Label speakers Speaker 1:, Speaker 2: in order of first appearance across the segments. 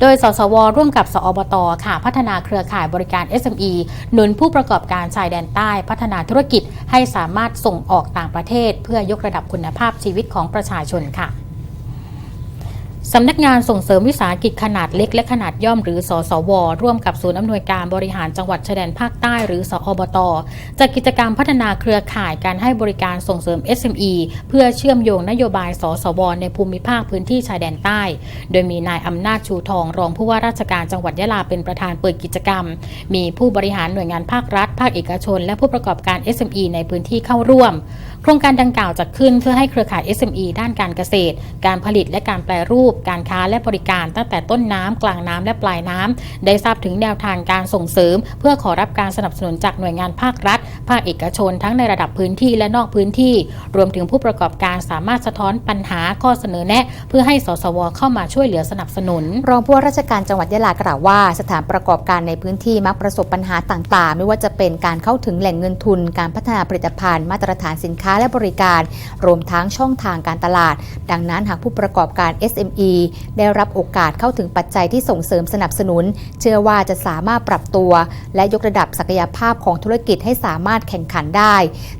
Speaker 1: โดย สสว ร่วมกับ สอบต ค่ะ พัฒนาเครือข่ายบริการ SME หนุนผู้ประกอบการชายแดนใต้ พัฒนาธุรกิจให้สามารถส่งออกต่างประเทศ เพื่อยกระดับคุณภาพชีวิตของประชาชนค่ะ สำนักงานส่งเสริมวิสาหกิจขนาดเล็กและขนาดย่อมหรือสสว ร่วมกับศูนย์อำนวยการบริหารจังหวัดชายแดนภาคใต้หรือสอบตจัดกิจกรรมพัฒนาเครือข่ายการให้บริการส่งเสริม SME เพื่อเชื่อมโยงนโยบายสสว ในภูมิภาคพื้นที่ชายแดนใต้ โดยมีนายอำนาจชูทอง รองผู้ว่าราชการจังหวัดยะลาเป็นประธานเปิดกิจกรรม มีผู้บริหารหน่วยงานภาครัฐ ภาคเอกชน และผู้ประกอบการ SME ในพื้นที่เข้าร่วม ครงการดังกล่าวจัดขึ้นเพื่อให้เครือข่าย SME ด้านการเกษตร การผลิตและการแปรรูป การค้าและบริการตั้งแต่ต้นน้ำกลางน้ำและปลายน้ำได้ทราบถึงแนวทางการส่งเสริม เพื่อขอรับการสนับสนุนจากหน่วยงานภาครัฐ ภาคเอกชนทั้งในระดับพื้นที่และนอกพื้นที่ รวมถึงผู้ประกอบการสามารถสะท้อนปัญหาข้อเสนอแนะ เพื่อให้สสวเข้ามาช่วยเหลือสนับสนุน
Speaker 2: รองผู้ว่าราชการจังหวัดยะลากล่าวว่า สถานประกอบการในพื้นที่มักประสบปัญหาต่าง ๆ ไม่ว่าจะเป็นการเข้าถึงแหล่งเงินทุน การพัฒนาผลิตภัณฑ์ มาตรฐานสินค้าและบริการ รวมทั้งช่องทางการตลาด ดังนั้นหากผู้ประกอบการ SME ได้รับโอกาสเข้าถึงปัจจัยที่ส่งเสริมสนับสนุน เชื่อว่าจะสามารถปรับตัว และยกระดับศักยภาพของธุรกิจให้สามารถแข่งขันได้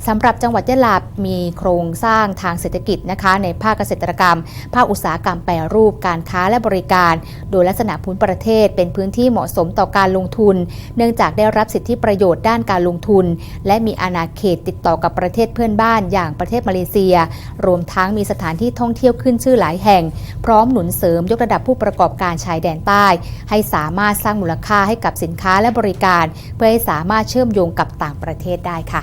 Speaker 2: สำหรับจังหวัดยะลา มีโครงสร้างทางเศรษฐกิจนะคะ ในภาคเกษตรกรรม ภาคอุตสาหกรรมแปรรูปการค้าและบริการ โดยลักษณะภูมิประเทศเป็นพื้นที่เหมาะสมต่อการลงทุน เนื่องจากได้รับสิทธิประโยชน์ด้านการลงทุน และมีอาณาเขตติดต่อกับประเทศเพื่อนบ้านอย่างประเทศมาเลเซีย รวมทั้งมีสถานที่ท่องเที่ยวขึ้นชื่อหลายแห่ง พร้อมหนุนเสริมยกระดับผู้ประกอบการชายแดนใต้ ให้สามารถสร้างมูลค่าให้กับสินค้าและบริการ เพื่อให้สามารถเชื่อมโยงกับต่างประเทศได้ค่ะ